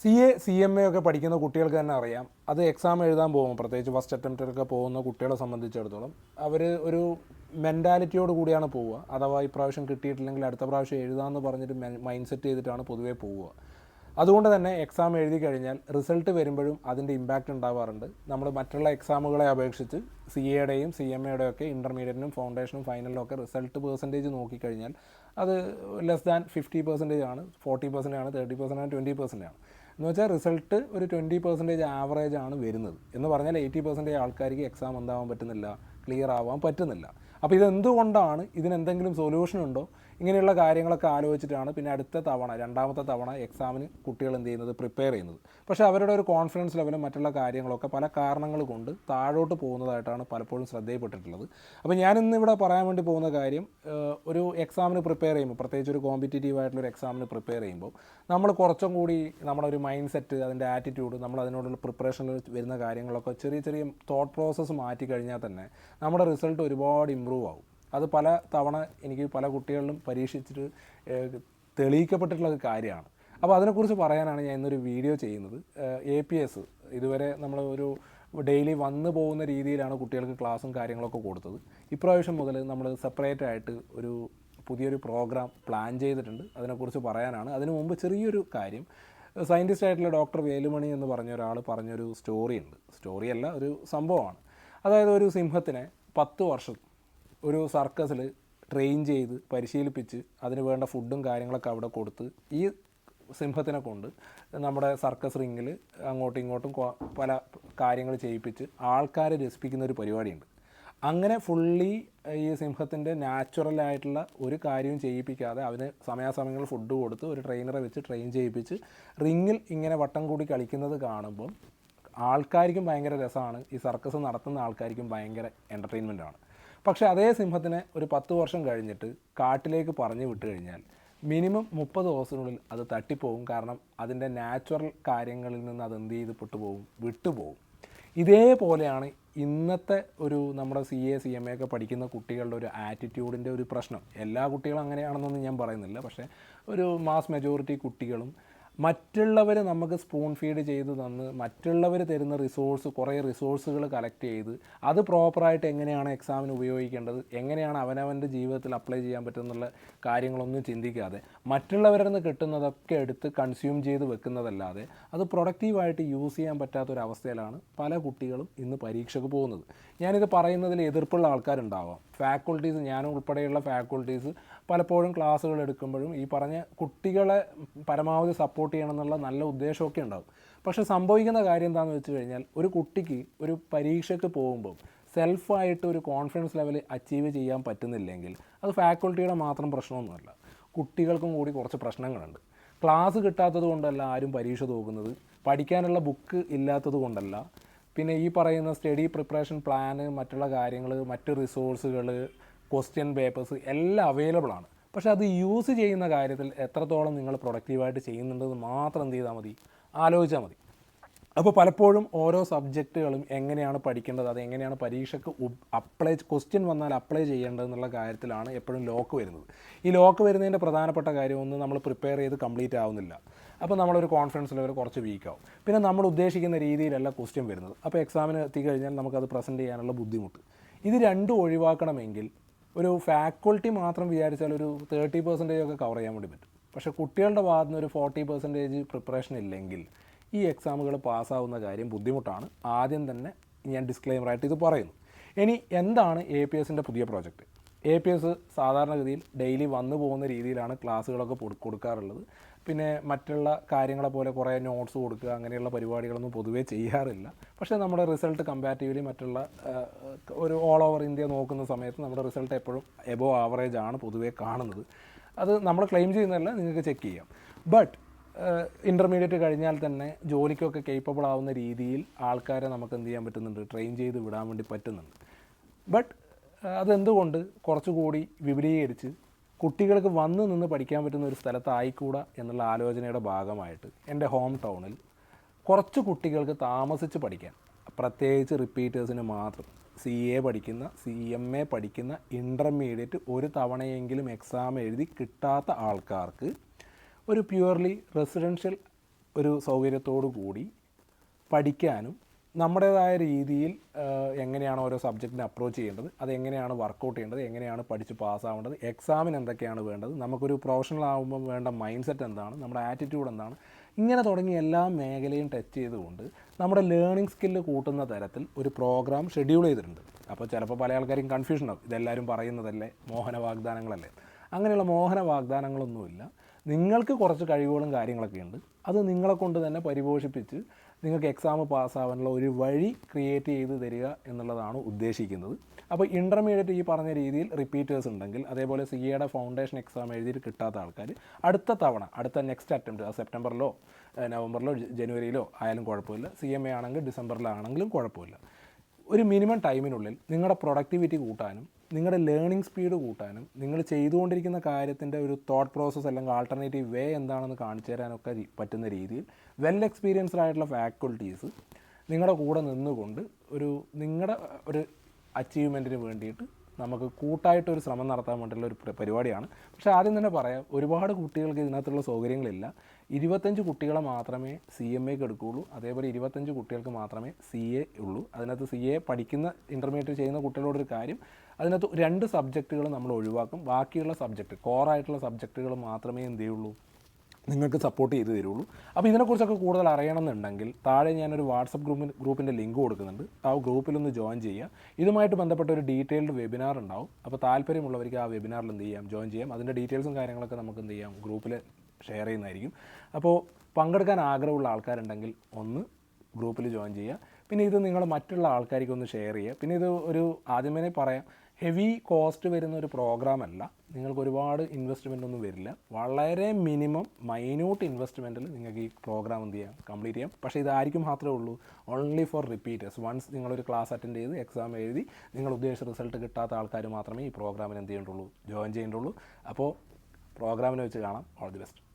C A C M A ഒക്കെ പഠിക്കുന്ന കുട്ടികൾക്ക് തന്നെ അറിയാം. അത് എക്സാം എഴുതാൻ പോകും പ്രത്യേകിച്ച് ഫസ്റ്റ് അറ്റംപ്റ്റിലൊക്കെ പോകുന്ന കുട്ടികളെ സംബന്ധിച്ചിടത്തോളം. അവർ ഒരു മെന്റാലിറ്റിയോട് കൂടിയാണ് പോവുക. അഥവാ ഇപ്രാവശ്യം കിട്ടിയിട്ടില്ലെങ്കിൽ അടുത്ത പ്രാവശ്യം എഴുതാമെന്ന് പറഞ്ഞിട്ട് മൈൻഡ് സെറ്റ് ചെയ്തിട്ടാണ് പൊതുവേ പോവുക. അതുകൊണ്ട് തന്നെ എക്സാം എഴുതി കഴിഞ്ഞാൽ റിസൾട്ട് വരുമ്പോഴും അതിന്റെ ഇമ്പാക്റ്റ് ഉണ്ടാവാറുണ്ട്. നമ്മൾ മറ്റുള്ള എക്സാമുകളെ അപേക്ഷിച്ച് സി എയുടെയും സി എം എയുടെയും ഒക്കെ ഇന്റർമീഡിയറ്റിനും ഫൗണ്ടേഷനും ഫൈനലിനും ഒക്കെ റിസൾട്ട് പേഴ്സന്റേജ് നോക്കിക്കഴിഞ്ഞാൽ അത് ലെസ് ദാൻ ഫിഫ്റ്റി പെർസെന്റേജ് ആണ് ഫോർട്ടി പെർസെന്റേജ് ആണ് തേർട്ടി പെർസെന്റ് ആണ് ട്വന്റി പെർസെന്റ് ആണ്. എന്ന് വെച്ചാൽ റിസൾട്ട് ഒരു ട്വന്റി പെർസെന്റേജ് ആവറേജ് ആണ് വരുന്നത്. എന്ന് പറഞ്ഞാൽ എയ്റ്റി പെർസെന്റേജ് ആൾക്കാർക്ക് എക്സാം എന്താവാൻ പറ്റുന്നില്ല ക്ലിയർ ആവാൻ പറ്റുന്നില്ല. അപ്പോൾ ഇതെന്തുകൊണ്ടാണ് ഇതിനെന്തെങ്കിലും സൊല്യൂഷൻ ഉണ്ടോ? ഇങ്ങനെയുള്ള കാര്യങ്ങളൊക്കെ ആലോചിച്ചിട്ടാണ് പിന്നെ അടുത്ത തവണ രണ്ടാമത്തെ തവണ എക്സാമിന് കുട്ടികൾ എന്ത് ചെയ്യുന്നത്? പ്രിപ്പയർ ചെയ്യുന്നത്. പക്ഷേ അവരുടെ ഒരു കോൺഫിഡൻസ് ലെവലും മറ്റുള്ള കാര്യങ്ങളൊക്കെ പല കാരണങ്ങൾ കൊണ്ട് താഴോട്ട് പോകുന്നതായിട്ടാണ് പലപ്പോഴും ശ്രദ്ധയപ്പെട്ടിട്ടുള്ളത് അപ്പോൾ ഞാൻ ഇന്ന് ഇവിടെ പറയാൻ വേണ്ടി പോകുന്ന കാര്യം ഒരു എക്സാമിന് പ്രിപ്പയർ ചെയ്യുമ്പോൾ പ്രത്യേകിച്ച് ഒരു കോമ്പറ്റേറ്റീവ് ആയിട്ടുള്ള ഒരു എക്സാമിന് പ്രിപ്പയർ ചെയ്യുമ്പോൾ നമ്മൾ കുറച്ചും കൂടി നമ്മുടെ ഒരു മൈൻഡ് സെറ്റ് അതിന്റെ ആറ്റിറ്റ്യൂഡ് നമ്മൾ അതിനോടുള്ള പ്രിപ്പറേഷനിൽ വരുന്ന കാര്യങ്ങളൊക്കെ ചെറിയ ചെറിയ തോട്ട് പ്രോസസ്സ് മാറ്റി കഴിഞ്ഞാൽ തന്നെ നമ്മുടെ റിസൾട്ട് ഒരുപാട് ഇമ്പ്രൂവ് ആവും. അത് പല തവണ എനിക്ക് പല കുട്ടികളിലും പരീക്ഷിച്ചിട്ട് തെളിയിക്കപ്പെട്ടിട്ടുള്ള ഒരു കാര്യമാണ്. അപ്പോൾ അതിനെക്കുറിച്ച് പറയാനാണ് ഞാൻ ഇന്നൊരു വീഡിയോ ചെയ്യുന്നത്. എ പി എസ് ഇതുവരെ നമ്മൾ ഒരു ഡെയിലി വന്നു പോകുന്ന രീതിയിലാണ് കുട്ടികൾക്ക് ക്ലാസ്സും കാര്യങ്ങളൊക്കെ കൊടുത്തത്. ഇപ്രാവശ്യം മുതൽ നമ്മൾ സെപ്പറേറ്റ് ആയിട്ട് ഒരു പുതിയൊരു പ്രോഗ്രാം പ്ലാൻ ചെയ്തിട്ടുണ്ട്. അതിനെക്കുറിച്ച് പറയാനാണ്. അതിനു മുമ്പ് ചെറിയൊരു കാര്യം. സയന്റിസ്റ്റ് ആയിട്ടുള്ള ഡോക്ടർ വേലുമണി എന്ന് പറഞ്ഞ ഒരാൾ പറഞ്ഞൊരു സ്റ്റോറി ഉണ്ട് സ്റ്റോറിയല്ല ഒരു സംഭവമാണ്. അതായത് ഒരു സിംഹത്തിനെ പത്ത് വർഷം ഒരു സർക്കസിൽ ട്രെയിൻ ചെയ്ത് പരിശീലിപ്പിച്ച് അതിന് വേണ്ട ഫുഡും കാര്യങ്ങളൊക്കെ അവിടെ കൊടുത്ത് ഈ സിംഹത്തിനെ കൊണ്ട് നമ്മുടെ സർക്കസ് റിങ്ങിൽ അങ്ങോട്ടും ഇങ്ങോട്ടും പല കാര്യങ്ങൾ ചെയ്യിപ്പിച്ച് ആൾക്കാരെ രസിപ്പിക്കുന്ന ഒരു പരിപാടിയുണ്ട്. അങ്ങനെ ഫുള്ളി ഈ സിംഹത്തിന്റെ നാച്ചുറലായിട്ടുള്ള ഒരു കാര്യവും ചെയ്യിപ്പിക്കാതെ അവന് സമയാസമയങ്ങളിൽ ഫുഡ് കൊടുത്ത് ഒരു ട്രെയിനറെ വെച്ച് ട്രെയിൻ ചെയ്യിപ്പിച്ച് റിങ്ങിൽ ഇങ്ങനെ വട്ടം കൂടി കളിക്കുന്നത് കാണുമ്പം ആൾക്കാർക്കും ഭയങ്കര രസമാണ്. ഈ സർക്കസ് നടത്തുന്ന ആൾക്കാർക്കും ഭയങ്കര എന്റർടൈൻമെന്റ് ആണ്. പക്ഷേ അതേ സിംഹത്തിനെ ഒരു പത്ത് വർഷം കഴിഞ്ഞിട്ട് കാട്ടിലേക്ക് പറഞ്ഞു വിട്ടു കഴിഞ്ഞാൽ മിനിമം മുപ്പത് ദിവസത്തിനുള്ളിൽ അത് തട്ടിപ്പോവും. കാരണം അതിന്റെ നാച്ചുറൽ കാര്യങ്ങളിൽ നിന്ന് അത് എന്ത് ചെയ്ത് പെട്ടുപോകും വിട്ടുപോകും ഇതേപോലെയാണ് ഇന്നത്തെ ഒരു നമ്മുടെ C A C M A ഒക്കെ പഠിക്കുന്ന കുട്ടികളുടെ ഒരു ആറ്റിറ്റ്യൂഡിന്റെ ഒരു പ്രശ്നം. എല്ലാ കുട്ടികളും അങ്ങനെയാണെന്നൊന്നും ഞാൻ പറയുന്നില്ല. പക്ഷേ ഒരു മാസ് മെജോറിറ്റി കുട്ടികളും മറ്റുള്ളവർ നമുക്ക് സ്പൂൺ ഫീഡ് ചെയ്ത് തന്ന് മറ്റുള്ളവർ തരുന്ന റിസോഴ്സ് കുറേ റിസോഴ്സുകൾ കളക്ട് ചെയ്ത് അത് പ്രോപ്പറായിട്ട് എങ്ങനെയാണ് എക്സാമിന് ഉപയോഗിക്കേണ്ടത് എങ്ങനെയാണ് അവനവന്റെ ജീവിതത്തിൽ അപ്ലൈ ചെയ്യാൻ പറ്റുന്നുള്ള കാര്യങ്ങളൊന്നും ചിന്തിക്കാതെ മറ്റുള്ളവരിൽ നിന്ന് കിട്ടുന്നതൊക്കെ എടുത്ത് കൺസ്യൂം ചെയ്ത് വെക്കുന്നതല്ലാതെ അത് പ്രൊഡക്റ്റീവായിട്ട് യൂസ് ചെയ്യാൻ പറ്റാത്തൊരവസ്ഥയിലാണ് പല കുട്ടികളും ഇന്ന് പരീക്ഷയ്ക്ക് പോകുന്നത്. ഞാനിത് പറയുന്നതിൽ എതിർപ്പുള്ള ആൾക്കാരുണ്ടാവാം. ഫാക്കൾട്ടീസ് ഞാൻ ഉൾപ്പെടെയുള്ള ഫാക്കൾട്ടീസ് പലപ്പോഴും ക്ലാസ്സുകൾ എടുക്കുമ്പോഴും ഈ പറഞ്ഞ കുട്ടികളെ പരമാവധി സപ്പോർട്ട് ചെയ്യണം എന്നുള്ള നല്ല ഉദ്ദേശമൊക്കെ ഉണ്ടാകും പക്ഷെ സംഭവിക്കുന്ന കാര്യം എന്താണെന്ന് വെച്ച് കഴിഞ്ഞാൽ ഒരു കുട്ടിക്ക് ഒരു പരീക്ഷയ്ക്ക് പോകുമ്പോൾ സെൽഫായിട്ട് ഒരു കോൺഫിഡൻസ് ലെവൽ അച്ചീവ് ചെയ്യാൻ പറ്റുന്നില്ലെങ്കിൽ അത് ഫാക്കൾട്ടിയുടെ മാത്രം പ്രശ്നമൊന്നുമല്ല. കുട്ടികൾക്കും കൂടി കുറച്ച് പ്രശ്നങ്ങളുണ്ട്. ക്ലാസ് കിട്ടാത്തത് കൊണ്ടല്ല ആരും പരീക്ഷ തോക്കുന്നത്. പഠിക്കാനുള്ള ബുക്ക് ഇല്ലാത്തത് കൊണ്ടല്ല. പിന്നെ ഈ പറയുന്ന സ്റ്റഡി പ്രിപ്പറേഷൻ പ്ലാന് മറ്റുള്ള കാര്യങ്ങൾ മറ്റ് റിസോഴ്സുകൾ ക്വസ്റ്റ്യൻ പേപ്പേഴ്സ് എല്ലാം അവൈലബിൾ ആണ്. പക്ഷേ അത് യൂസ് ചെയ്യുന്ന കാര്യത്തിൽ എത്രത്തോളം നിങ്ങൾ പ്രൊഡക്റ്റീവായിട്ട് ചെയ്യുന്നുണ്ടെന്ന് മാത്രം എന്ത് ചെയ്താൽ മതി? ആലോചിച്ചാൽ മതി. അപ്പോൾ പലപ്പോഴും ഓരോ സബ്ജക്റ്റുകളും എങ്ങനെയാണ് പഠിക്കേണ്ടത്? അത് എങ്ങനെയാണ് പരീക്ഷയ്ക്ക് അപ്ലൈ ക്വസ്റ്റ്യൻ വന്നാൽ അപ്ലൈ ചെയ്യേണ്ടതെന്നുള്ള കാര്യത്തിലാണ് എപ്പോഴും ലോക്ക് വരുന്നത്. ഈ ലോക്ക് വരുന്നതിന്റെ പ്രധാനപ്പെട്ട കാര്യം ഒന്ന് നമ്മൾ പ്രിപ്പയർ ചെയ്ത് കംപ്ലീറ്റ് ആവുന്നില്ല. അപ്പോൾ നമ്മളൊരു കോൺഫിഡൻസ് ലെവൽ കുറച്ച് വീക്കാവും പിന്നെ നമ്മൾ ഉദ്ദേശിക്കുന്ന രീതിയിലല്ല ക്വസ്റ്റ്യൻ വരുന്നത്. അപ്പോൾ എക്സാമിന് എത്തിക്കഴിഞ്ഞാൽ നമുക്കത് പ്രസന്റ് ചെയ്യാനുള്ള ബുദ്ധിമുട്ട്. ഇത് രണ്ടും ഒഴിവാക്കണമെങ്കിൽ ഒരു ഫാക്കൾട്ടി മാത്രം വിചാരിച്ചാൽ ഒരു തേർട്ടി പെർസെന്റേജ് ഒക്കെ കവർ ചെയ്യാൻ വേണ്ടി പറ്റും. പക്ഷേ കുട്ടികളുടെ ഭാഗത്തു നിന്ന് ഒരു ഫോർട്ടി പെർസെന്റേജ് പ്രിപ്പറേഷൻ ഇല്ലെങ്കിൽ ഈ എക്സാമുകൾ പാസ്സാവുന്ന കാര്യം ബുദ്ധിമുട്ടാണ്. ആദ്യം തന്നെ ഞാൻ ഡിസ്ക്ലെയിമറായിട്ട് ഇത് പറയുന്നു. ഇനി എന്താണ് എ പി എസിന്റെ പുതിയ പ്രോജക്റ്റ് എ പി എസ് സാധാരണഗതിയിൽ ഡെയിലി വന്നു പോകുന്ന രീതിയിലാണ് ക്ലാസ്സുകളൊക്കെ കൊടുക്കാറുള്ളത്. പിന്നെ മറ്റുള്ള കാര്യങ്ങളെ പോലെ കുറേ നോട്ട്സ് കൊടുക്കുക അങ്ങനെയുള്ള പരിപാടികളൊന്നും പൊതുവേ ചെയ്യാറില്ല. പക്ഷേ നമ്മുടെ റിസൾട്ട് കമ്പാരിറ്റീവ്ലി മറ്റുള്ള ഒരു ഓൾ ഓവർ ഇന്ത്യ നോക്കുന്ന സമയത്ത് നമ്മുടെ റിസൾട്ട് എപ്പോഴും എബോ ആവറേജ് ആണ് പൊതുവേ കാണുന്നത്. അത് നമ്മൾ ക്ലെയിം ചെയ്യുന്നതല്ല നിങ്ങൾക്ക് ചെക്ക് ചെയ്യാം. ബട്ട് ഇന്റർമീഡിയറ്റ് കഴിഞ്ഞാൽ തന്നെ ജോലിക്കൊക്കെ കേപ്പബിൾ ആവുന്ന രീതിയിൽ ആൾക്കാരെ നമുക്ക് എന്ത് ചെയ്യാൻ പറ്റുന്നുണ്ട്? ട്രെയിൻ ചെയ്ത് വിടാൻ വേണ്ടി പറ്റുന്നുണ്ട്. ബട്ട് അതെന്തുകൊണ്ട് കുറച്ചുകൂടി വിപുലീകരിച്ച് കുട്ടികൾക്ക് വന്ന് നിന്ന് പഠിക്കാൻ പറ്റുന്ന ഒരു സ്ഥലത്തായിക്കൂടാ എന്നുള്ള ആലോചനയുടെ ഭാഗമായിട്ട് എന്റെ ഹോം ടൗണിൽ കുറച്ച് കുട്ടികൾക്ക് താമസിച്ച് പഠിക്കാൻ പ്രത്യേകിച്ച് റിപ്പീറ്റേഴ്സിന് മാത്രം സി എ പഠിക്കുന്ന സി എം എ പഠിക്കുന്ന ഇന്റർമീഡിയറ്റ് ഒരു തവണയെങ്കിലും എക്സാം എഴുതി കിട്ടാത്ത ആൾക്കാർക്ക് ഒരു പ്യുവർലി റെസിഡൻഷ്യൽ ഒരു സൗകര്യത്തോടു കൂടി പഠിക്കാനും നമ്മുടേതായ രീതിയിൽ എങ്ങനെയാണ് ഓരോ സബ്ജക്റ്റിനെ അപ്രോച്ച് ചെയ്യേണ്ടത് അത് എങ്ങനെയാണ് വർക്കൗട്ട് ചെയ്യേണ്ടത് എങ്ങനെയാണ് പഠിച്ച് പാസ്സാവേണ്ടത് എക്സാമിന് എന്തൊക്കെയാണ് വേണ്ടത് നമുക്കൊരു പ്രൊഫഷണൽ ആകുമ്പോൾ വേണ്ട മൈൻഡ് സെറ്റ് എന്താണ് നമ്മുടെ ആറ്റിറ്റ്യൂഡ് എന്താണ് ഇങ്ങനെ തുടങ്ങി എല്ലാ മേഖലയും ടച്ച് ചെയ്തുകൊണ്ട് നമ്മുടെ ലേണിംഗ് സ്കില്ല് കൂട്ടുന്ന തരത്തിൽ ഒരു പ്രോഗ്രാം ഷെഡ്യൂൾ ചെയ്തിട്ടുണ്ട്. അപ്പോൾ ചിലപ്പോൾ പല ആൾക്കാരും കൺഫ്യൂഷനാകും ഇതെല്ലാവരും പറയുന്നതല്ലേ മോഹന വാഗ്ദാനങ്ങളല്ലേ. അങ്ങനെയുള്ള മോഹന വാഗ്ദാനങ്ങളൊന്നുമില്ല. നിങ്ങൾക്ക് കുറച്ച് കഴിവുകളും കാര്യങ്ങളൊക്കെ ഉണ്ട് അത് നിങ്ങളെ കൊണ്ട് തന്നെ പരിപോഷിപ്പിച്ച് നിങ്ങൾക്ക് എക്സാം പാസ്സാവാനുള്ള ഒരു വഴി ക്രിയേറ്റ് ചെയ്ത് തരിക എന്നുള്ളതാണ് ഉദ്ദേശിക്കുന്നത്. അപ്പോൾ ഇന്റർമീഡിയറ്റ് ഈ പറഞ്ഞ രീതിയിൽ റിപ്പീറ്റേഴ്സ് ഉണ്ടെങ്കിൽ അതേപോലെ സി എയുടെ ഫൗണ്ടേഷൻ എക്സാം എഴുതിയിട്ട് കിട്ടാത്ത ആൾക്കാർ അടുത്ത തവണ അടുത്ത നെക്സ്റ്റ് അറ്റംപ്റ്റ് ആ സെപ്റ്റംബറിലോ നവംബറിലോ ജനുവരിയിലോ ആയാലും കുഴപ്പമില്ല. സി എം എ ആണെങ്കിൽ ഡിസംബറിലാണെങ്കിലും കുഴപ്പമില്ല. ഒരു മിനിമം ടൈമിനുള്ളിൽ നിങ്ങളുടെ പ്രൊഡക്ടിവിറ്റി കൂട്ടാനും നിങ്ങളുടെ ലേണിംഗ് സ്പീഡ് കൂട്ടാനും നിങ്ങൾ ചെയ്തുകൊണ്ടിരിക്കുന്ന കാര്യത്തിന്റെ ഒരു തോട്ട് പ്രോസസ്സ് അല്ലെങ്കിൽ ആൾട്ടർനേറ്റീവ് വേ എന്താണെന്ന് കാണിച്ചു തരാനൊക്കെ പറ്റുന്ന രീതിയിൽ വെൽ എക്സ്പീരിയൻസ്ഡ് ആയിട്ടുള്ള ഫാക്കൾട്ടീസ് നിങ്ങളുടെ കൂടെ നിന്നുകൊണ്ട് ഒരു നിങ്ങളുടെ ഒരു അച്ചീവ്മെന്റിന് വേണ്ടിയിട്ട് നമുക്ക് കൂട്ടായിട്ടൊരു ശ്രമം നടത്താൻ വേണ്ടിയുള്ള ഒരു പ്ര- പരിപാടിയാണ്. പക്ഷേ ആദ്യം തന്നെ പറയാം ഒരുപാട് കുട്ടികൾക്ക് ഇതിനകത്തുള്ള സൗകര്യങ്ങളില്ല. ഇരുപത്തഞ്ച് കുട്ടികളെ മാത്രമേ സി എം എക്ക് എടുക്കുകയുള്ളൂ. അതേപോലെ ഇരുപത്തഞ്ച് കുട്ടികൾക്ക് മാത്രമേ സി എ ഉള്ളൂ. അതിനകത്ത് സി എ പഠിക്കുന്ന ഇന്റർമീഡിയറ്റ് ചെയ്യുന്ന കുട്ടികളോടൊരു കാര്യം അതിനകത്ത് രണ്ട് സബ്ജക്റ്റുകൾ നമ്മൾ ഒഴിവാക്കും. ബാക്കിയുള്ള സബ്ജക്റ്റ് കോറായിട്ടുള്ള സബ്ജക്റ്റുകൾ മാത്രമേ എന്ത് ചെയ്യുള്ളൂ? നിങ്ങൾക്ക് സപ്പോർട്ട് ചെയ്ത് തരുള്ളൂ. അപ്പോൾ ഇതിനെക്കുറിച്ചൊക്കെ കൂടുതൽ അറിയണമെന്നുണ്ടെങ്കിൽ താഴെ ഞാനൊരു വാട്സപ്പ് ഗ്രൂപ്പിൽ ഗ്രൂപ്പിന്റെ ലിങ്ക് കൊടുക്കുന്നുണ്ട്. ആ ഗ്രൂപ്പിലൊന്ന് ജോയിൻ ചെയ്യുക ഇതുമായിട്ട് ബന്ധപ്പെട്ട ഒരു ഡീറ്റെയിൽഡ് വെബിനാർ ഉണ്ടാവും. അപ്പോൾ താല്പര്യമുള്ളവർക്ക് ആ വെബിനാറിൽ എന്ത് ചെയ്യാം? ജോയിൻ ചെയ്യാം. അതിന്റെ ഡീറ്റെയിൽസും കാര്യങ്ങളൊക്കെ നമുക്ക് എന്ത് ചെയ്യാം? ഗ്രൂപ്പിൽ ഷെയർ ചെയ്യുന്നതായിരിക്കും. അപ്പോൾ പങ്കെടുക്കാൻ ആഗ്രഹമുള്ള ആൾക്കാരുണ്ടെങ്കിൽ ഒന്ന് ഗ്രൂപ്പിൽ ജോയിൻ ചെയ്യുക. പിന്നെ ഇത് നിങ്ങൾ മറ്റുള്ള ആൾക്കാർക്ക് ഒന്ന് ഷെയർ ചെയ്യുക. പിന്നെ ഇത് ഒരു ആദ്യമേ പറയാം. ഹെവി കോസ്റ്റ് വരുന്ന ഒരു പ്രോഗ്രാം അല്ല. നിങ്ങൾക്ക് ഒരുപാട് ഇൻവെസ്റ്റ്മെന്റ് ഒന്നും വരില്ല. വളരെ മിനിമം മൈന്യൂട്ട് ഇൻവെസ്റ്റ്മെന്റിൽ നിങ്ങൾക്ക് ഈ പ്രോഗ്രാം എന്ത് ചെയ്യാം? കംപ്ലീറ്റ് ചെയ്യാം. പക്ഷേ ഇതായിരിക്കും മാത്രമേ ഉള്ളൂ. ഓൺലി ഫോർ റിപ്പീറ്റേഴ്സ് വൺസ് നിങ്ങളൊരു ക്ലാസ് അറ്റൻഡ് ചെയ്ത് എക്സാം എഴുതി നിങ്ങൾ ഉദ്ദേശിച്ച റിസൾട്ട് കിട്ടാത്ത ആൾക്കാർ മാത്രമേ ഈ പ്രോഗ്രാമിന് എന്ത് ചെയ്യേണ്ടുള്ളൂ? ജോയിൻ ചെയ്യേണ്ടുള്ളൂ. അപ്പോൾ പ്രോഗ്രാമിനെ വെച്ച് കാണാം. All the best